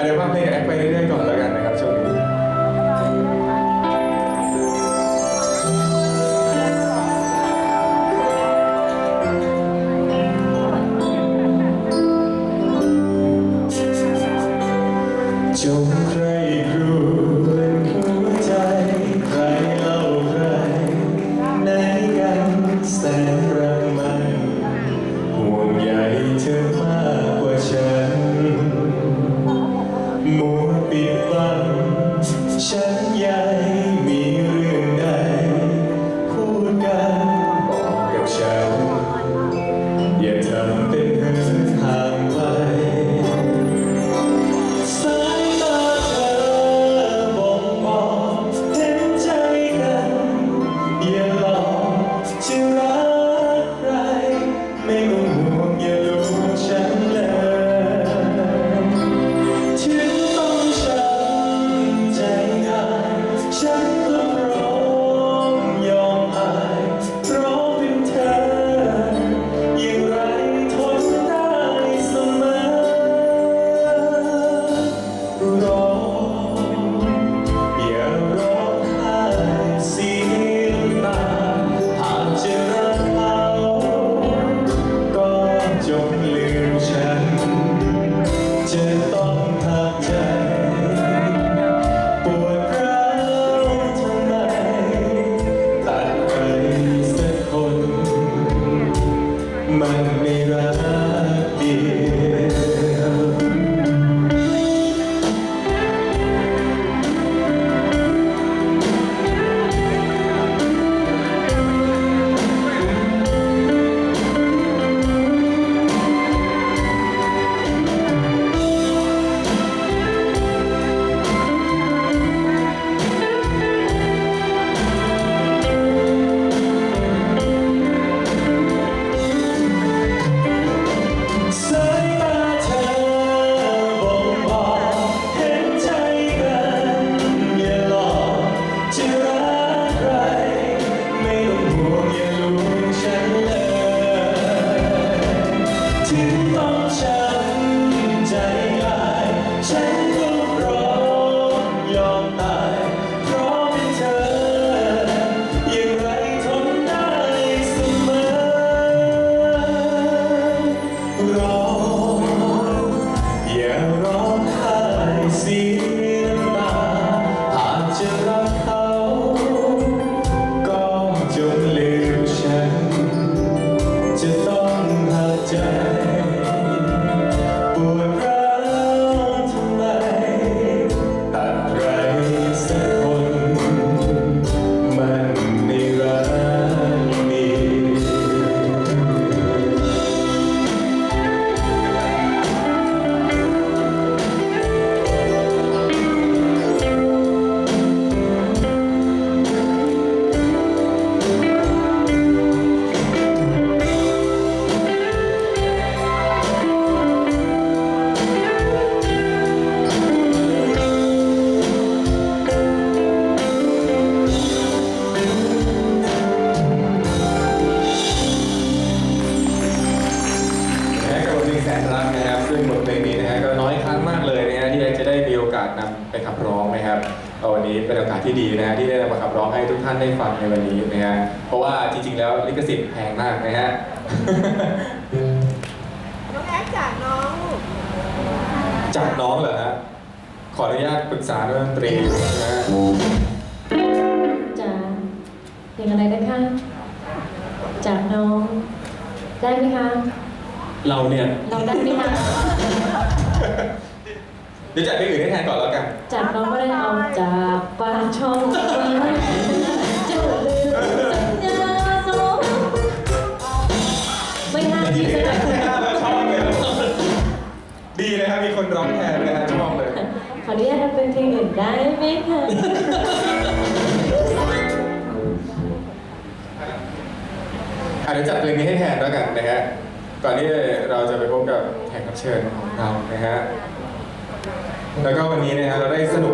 อันนี้ว่าเพลงกับแอคไปเรื่อยๆก่อนแล้วกันนะครับช่วงนี้จงใครครวญหัวใจใครเล่าใครไหนกันแสนรักมันห่วงใยเธอมากกว่าฉัน แสนรักนะครับซึ่งบทเพลงนี้นะฮะก็น้อยครั้งมากเลยนะฮะที่จะได้มีโอกาสนำไปขับร้องนะครับเอาวันนี้เป็นโอกาสที่ดีนะฮะที่ได้นำมาขับร้องให้ทุกท่านได้ฟังในวันนี้นะฮะเพราะว่าจริง ๆ แล้วลิขสิทธิ์แพงมากนะฮะ น้องแอ๊กจากน้องลูกจากน้องเหรอฮะขออนุญาตปรึกษาเรื่องดนตรีนะฮะจ๋าเพลงอะไรนะคะจากน้อง ได้ไหมคะ เราเนี่ย เราได้ไหมคะเดี๋ยวจัดเพลงอื่นให้แทนก่อนแล้วกัน จากน้องก็ได้เอาจากปากช่องมาจะลืมสัญญาสองไม่น่าดีสักหน่อยไม่น่าแล้วชอบเลยดีนะครับมีคนร้องแทนนะฮะชอบเลย ขออนุญาตทำเป็นเพลงอื่นได้ไหมคะอาจจะเดี๋ยวจัดเพลงนี้ให้แทนแล้วกันนะฮะ ตอนนี้เราจะไปพบกับแขกรับเชิญของเรานะฮะแล้วก็วันนี้นะฮะเราได้สนุก